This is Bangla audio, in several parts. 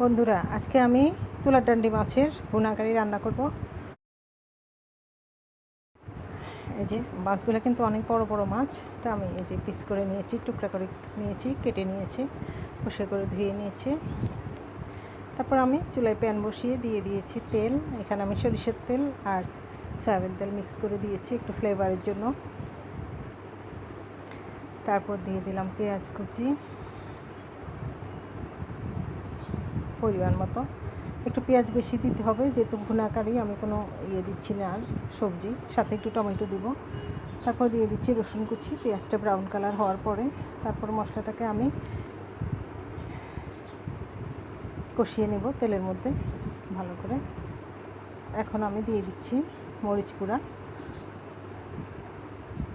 বন্ধুরা, আজকে আমি তুলার ডান্ডি মাছের ভুনাকারি রান্না করব। এই যে, মাছগুলো কিন্তু অনেক বড় বড় মাছ, তা আমি এই যে পিস করে নিয়েছি, টুকরা করে নিয়েছি, কেটে নিয়েছি পরিষ্কার করে ধুয়ে নিয়েছি। তারপর আমি চুলায় প্যান বসিয়ে দিয়ে দিয়েছি তেল, এখানে আমি সরিষার তেল আর সয়াবিন তেল মিক্স করে দিয়েছি একটু ফ্লেভারের জন্য। তারপর দিয়ে দিলাম পেঁয়াজ কুচি। পরিমাণ মতো। একটু পেঁয়াজ বেশি দিতে হবে, যেহেতু ভুনাকারি আমি কোনো ইয়ে দিচ্ছি না আর সবজি। সাথে একটু টমেটো দিব। তারপর দিয়ে দিচ্ছি রসুন কুচি। পেঁয়াজটা ব্রাউন কালার হওয়ার পরে তারপর মশলাটাকে আমি কষিয়ে নেব তেলের মধ্যে ভালো করে। এখন আমি দিয়ে দিচ্ছি মরিচ গুঁড়া,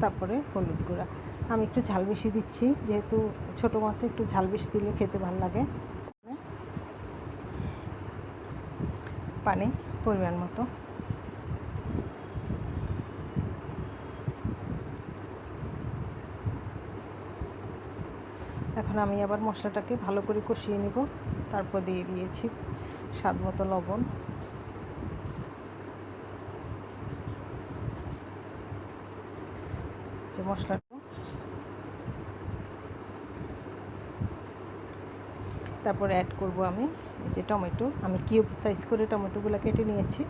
তারপরে হলুদ গুঁড়া। আমি একটু ঝাল বেশি দিচ্ছি, যেহেতু ছোটো মাছে একটু ঝাল বেশি দিলে খেতে ভালো লাগে। পানি পরিমাণ মতো। এখন আমি আবার মশলাটাকে ভালো করে কষিয়ে নিব। তারপর দিয়ে দিয়েছি স্বাদ মতো লবণ। যে মশলাটা তারপরে অ্যাড করব আমি, এই যে টমেটো। আমি কিউব সাইজ করে টমেটোগুলো কেটে নিয়েছি।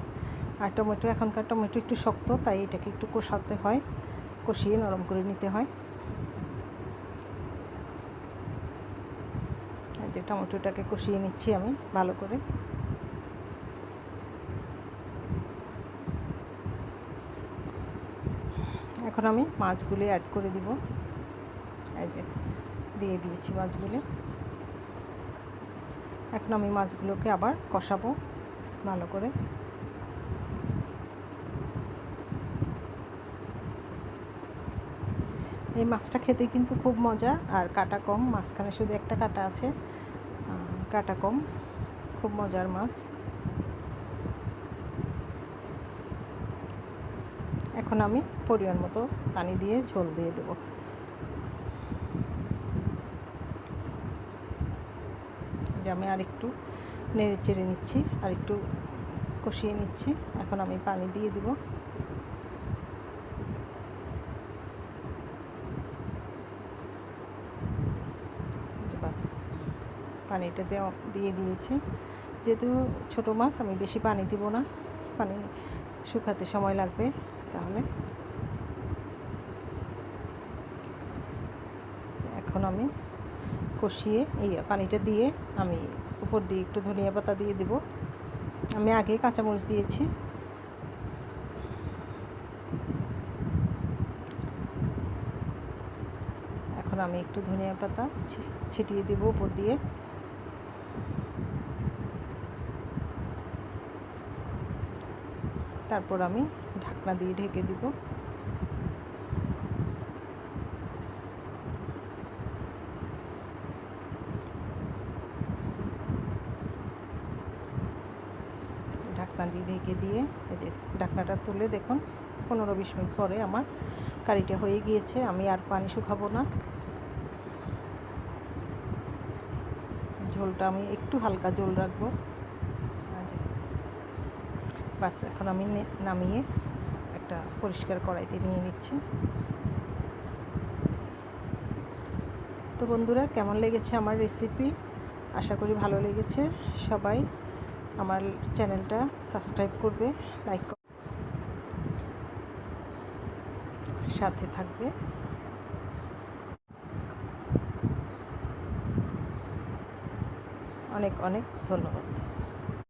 আর টমেটো, এখনকার টমেটো একটু শক্ত, তাই এটাকে একটু কষাতে হয়। কষিয়ে নরম করে নিতে হয়। যে টমেটোটাকে কষিয়ে নিচ্ছি আমি ভালো করে। এখন আমি মাছগুলি অ্যাড করে দিব। এই যে, দিয়ে দিয়েছি মাছগুলি। এখন আমি মাছগুলোকে আবার কষাবো ভালো করে। এই মাছটা খেতে কিন্তু খুব মজা, আর কাটা কম, মাঝখানে শুধু একটা কাটা আছে। কাটা কম, খুব মজার মাছ। এখন আমি পরিমাণ মতো পানি দিয়ে ঝোল দিয়ে দেবো। যে আমি আরেকটু নেড়ে চেড়ে নিচ্ছি আর একটু কষিয়ে নিচ্ছি। এখন আমি পানি দিয়ে দিব। বাস, পানিটা দেওয়া, দিয়ে দিয়েছি। যেহেতু ছোটো মাছ, আমি বেশি পানি দিব না। পানি শুকাতে সময় লাগবে, তাহলে। এখন আমি কষিয়ে এই পানিটা দিয়ে আমি উপর দিয়ে একটু ধনিয়া পাতা দিয়ে দিব। আমি আগে কাঁচামরিচ দিয়েছি। এখন আমি একটু ধনিয়া পাতা ছিটিয়ে দিব উপর দিয়ে। তারপর আমি ঢাকনা দিয়ে ঢেকে দিব। ঢাকনা দিয়ে ঢেকে দিয়ে, এই যে ঢাকনাটা তুলে দেখুন, পনেরো বিশ মিনিট পরে আমার কারিটা হয়ে গিয়েছে, আমি আর পানি শুকাবো না। ঝোলটা আমি একটু হালকা ঝোল রাখব। বাস, এখন আমি নামিয়ে একটা পরিষ্কার কড়াইতে নিয়ে নিচ্ছি। তো বন্ধুরা, কেমন লেগেছে আমার রেসিপি আশা করি ভালো লেগেছে। সবাই আমার চ্যানেলটা সাবস্ক্রাইব করবে লাইক সাথে থাকবে। অনেক অনেক ধন্যবাদ।